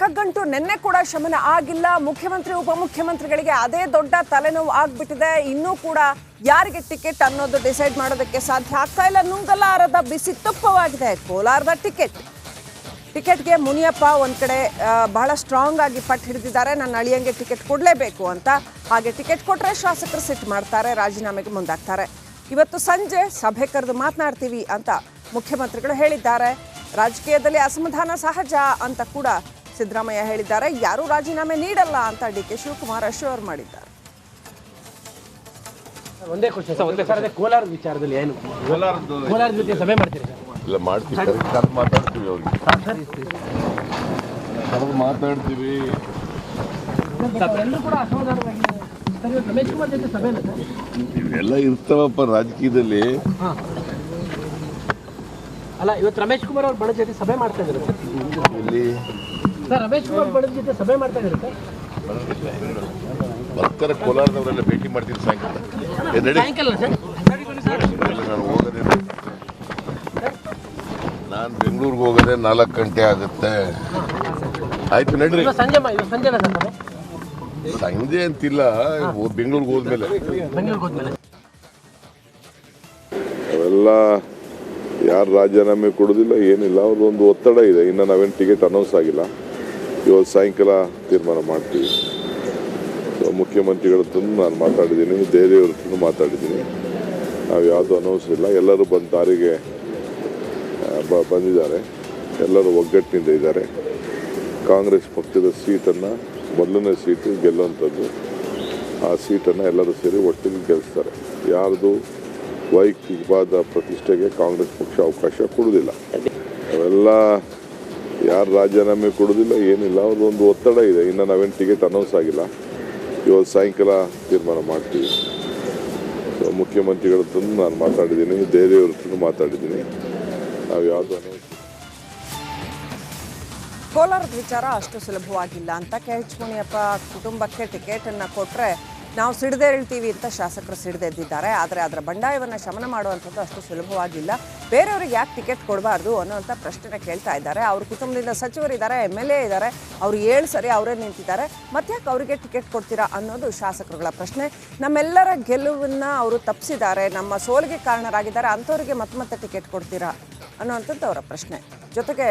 ಕಗ್ಗಂಟು ನಿನ್ನೆ ಕೂಡ ಶಮನ ಆಗಿಲ್ಲ. ಮುಖ್ಯಮಂತ್ರಿ, ಉಪಮುಖ್ಯಮಂತ್ರಿಗಳಿಗೆ ಅದೇ ದೊಡ್ಡ ತಲೆನೋವು ಆಗ್ಬಿಟ್ಟಿದೆ. ಇನ್ನೂ ಕೂಡ ಯಾರಿಗೆ ಟಿಕೆಟ್ ಅನ್ನೋದು ಡಿಸೈಡ್ ಮಾಡೋದಕ್ಕೆ ಸಾಧ್ಯ ಆಗ್ತಾ ಇಲ್ಲ. ನುಂಗಲಾರದ ಬಿಸಿ ತುಪ್ಪವಾಗಿದೆ. ಕೋಲಾರದ ಟಿಕೆಟ್. ಟಿಕೆಟ್ಗೆ ಮುನಿಯಪ್ಪ ಒಂದು ಕಡೆ ಬಹಳ ಸ್ಟ್ರಾಂಗ್ ಆಗಿ ಪಟ್ಟು ಹಿಡಿದಿದ್ದಾರೆ. ನನ್ನ ಅಳಿಯಂಗೆ ಟಿಕೆಟ್ ಕೊಡಲೇಬೇಕು ಅಂತ ಹಾಗೆ ಟಿಕೆಟ್ ಕೊಟ್ಟರೆ ಶಾಸಕರು ಸಿಟ್ ಮಾಡ್ತಾರೆ, ರಾಜೀನಾಮೆಗೆ ಮುಂದಾಗ್ತಾರೆ. ಇವತ್ತು ಸಂಜೆ ಸಭೆ ಕರೆದು ಮಾತನಾಡ್ತೀವಿ ಅಂತ ಮುಖ್ಯಮಂತ್ರಿಗಳು ಹೇಳಿದ್ದಾರೆ. ರಾಜಕೀಯದಲ್ಲಿ ಅಸಮಾಧಾನ ಸಹಜ ಅಂತ ಕೂಡ ಸಿದ್ದರಾಮಯ್ಯ ಹೇಳಿದ್ದಾರೆ. ಯಾರೂ ರಾಜೀನಾಮೆ ನೀಡಲ್ಲ ಅಂತ ಡಿ ಕೆ ಶಿವಕುಮಾರ್ ಅಶ್ಯೂರ್ ಮಾಡಿದ್ದಾರೆ. ಒಂದೇ ಖುಷಿ ಸರ್ ಒಂದೇ ಸರ್ ಕೋಲಾರ ವಿಚಾರದಲ್ಲಿ ಏನು? ಕೋಲಾರ ಜೊತೆ ಸಭೆ ಮಾಡ್ತೀರಿ ಇಲ್ಲ ಮಾಡ್ತೀವಿ ಕರೆಕ್ಟ್ ಮಾತಾಡ್ತೀವಿ ಅವ್ರಿಗೆ ಕರೆದು ಮಾತಾಡ್ತೀವಿ. ಎಲ್ಲರೂ ಕೂಡ ಅಸಮಾಧಾನವಾಗಿ ರಮೇಶ್ ಕುಮಾರ್ ಜೊತೆ ಸಭೆ ಇಲ್ಲ ಸರ್? ಇವೆಲ್ಲ ಇರ್ತಾವಪ್ಪ ರಾಜಕೀಯದಲ್ಲಿ. ಅಲ್ಲ ಇವತ್ತು ರಮೇಶ್ ಕುಮಾರ್ ಅವ್ರ ಜೊತೆ ಸಭೆ ಮಾಡ್ತಾ ಇದ್ದಾರೆ ಇಲ್ಲಿ ಸರ್ ರಮೇಶ್ ಕುಮಾರ್ ಬಣದ ಜೊತೆ ಸಭೆ ಮಾಡ್ತಾ ಇದ್ದಾರೆ ಸರ್. ಬರ್ತಾರೆ ಕೋಲಾರದವರೆಲ್ಲ ಭೇಟಿ ಮಾಡ್ತೀನಿ ಸಾಯಂಕಾಲ. ನಾನು ಹೋಗೋದೇ ನಾನು ಬೆಂಗಳೂರಿಗೆ ಹೋಗೋದೇ ನಾಲ್ಕು ಗಂಟೆ ಆಗುತ್ತೆ. ಆಯ್ತು ನಡ್ರಿ. ಸಂಜೆ ಅಂತಿಲ್ಲ ಬೆಂಗಳೂರಿಗೆ ಹೋದ್ಮೇಲೆ. ಬೆಂಗಳೂರಿಗೆ ಹೋದ್ಮೇಲೆ. ಅವೆಲ್ಲ ಯಾರು ರಾಜೀನಾಮೆ ಕೊಡೋದಿಲ್ಲ ಏನಿಲ್ಲ. ಅವ್ರದ್ದೊಂದು ಒತ್ತಡ ಇದೆ. ಇನ್ನು ನಾವೇನು ಟಿಕೆಟ್ ಅನೌನ್ಸ್ ಆಗಿಲ್ಲ. ಇವತ್ತು ಸಾಯಂಕಾಲ ತೀರ್ಮಾನ ಮಾಡ್ತೀವಿ. ಮುಖ್ಯಮಂತ್ರಿಗಳ ನಾನು ಮಾತಾಡಿದ್ದೀನಿ, ದೇವಿಯವ್ರ ಮಾತಾಡಿದ್ದೀನಿ. ನಾವು ಯಾವುದೂ ಅನೌನ್ಸ್ ಇಲ್ಲ. ಎಲ್ಲರೂ ಬಂದ ದಾರಿಗೆ ಬ- ಬಂದಿದ್ದಾರೆ. ಎಲ್ಲರೂ ಒಗ್ಗಟ್ಟಿನಿಂದ ಇದ್ದಾರೆ. ಕಾಂಗ್ರೆಸ್ ಪಕ್ಷದ ಸೀಟನ್ನು, ಮೊದಲನೇ ಸೀಟು ಗೆಲ್ಲುವಂಥದ್ದು. ಆ ಸೀಟನ್ನು ಎಲ್ಲರೂ ಸೇರಿ ಒಟ್ಟಿಗೆ ಗೆಲ್ಲಿಸ್ತಾರೆ ಯಾರ್ದು ವೈಯಕ್ತಿಕವಾದ ಪ್ರತಿಷ್ಠೆಗೆ ಕಾಂಗ್ರೆಸ್ ಪಕ್ಷ ಅವಕಾಶ ಕೊಡುವುದಿಲ್ಲ. ಅವೆಲ್ಲ ಯಾರು ರಾಜೀನಾಮೆ ಕೊಡೋದಿಲ್ಲ, ಏನಿಲ್ಲ. ಅವ್ರದ್ದೊಂದು ಒತ್ತಡ ಇದೆ. ಇನ್ನು ನಾವೇನು ಟಿಕೆಟ್ ಅನೌನ್ಸ್ ಆಗಿಲ್ಲ. ಇವತ್ತು ಸಾಯಂಕಾಲ ತೀರ್ಮಾನ ಮಾಡ್ತೀವಿ. ಸೊ ಮುಖ್ಯಮಂತ್ರಿಗಳ ಹತ್ರ ನಾನು ಮಾತಾಡಿದ್ದೀನಿ ದೇವಿಯವ್ರ ಹತ್ರ ಮಾತಾಡಿದ್ದೀನಿ. ನಾವು ಯಾವುದು ಅನೌನ್ಸ್ ಕೋಲಾರದ ವಿಚಾರ ಅಷ್ಟು ಸುಲಭವಾಗಿಲ್ಲ ಅಂತ ಕೆ ಎಚ್ ಮುನಿಯಪ್ಪ ಕುಟುಂಬಕ್ಕೆ ಟಿಕೆಟನ್ನು ಕೊಟ್ಟರೆ ನಾವು ಸಿಡದೆ ಹೇಳ್ತೀವಿ ಅಂತ ಶಾಸಕರು ಸಿಡದೆದ್ದಿದ್ದಾರೆ ಆದರೆ ಅದರ ಬಂಡಾಯವನ್ನು ಶಮನ ಮಾಡುವಂಥದ್ದು ಅಷ್ಟು ಸುಲಭವಾಗಿಲ್ಲ. ಬೇರೆಯವ್ರಿಗೆ ಯಾಕೆ ಟಿಕೆಟ್ ಕೊಡಬಾರ್ದು ಅನ್ನೋಂಥ ಪ್ರಶ್ನೆನ ಕೇಳ್ತಾ ಇದ್ದಾರೆ. ಅವ್ರ ಕುಟುಂಬದಿಂದ ಸಚಿವರಿದ್ದಾರೆ ಎಂ ಎಲ್ ಎ ಇದ್ದಾರೆ, ಅವರು ಏಳು ಸರಿ ಅವರೇ ನಿಂತಿದ್ದಾರೆ. ಮತ್ತ್ಯಾಕೆ ಅವರಿಗೆ ಟಿಕೆಟ್ ಕೊಡ್ತೀರಾ ಅನ್ನೋದು ಶಾಸಕರುಗಳ ಪ್ರಶ್ನೆ. ನಮ್ಮೆಲ್ಲರ ಗೆಲುವನ್ನು ಅವರು ತಪ್ಪಿಸಿದ್ದಾರೆ ನಮ್ಮ ಸೋಲಿಗೆ ಕಾರಣರಾಗಿದ್ದಾರೆ. ಅಂಥವ್ರಿಗೆ ಮತ್ತೆ ಮತ್ತೆ ಟಿಕೆಟ್ ಕೊಡ್ತೀರಾ ಅನ್ನೋವಂಥದ್ದು ಅವರ ಪ್ರಶ್ನೆ. ಜೊತೆಗೆ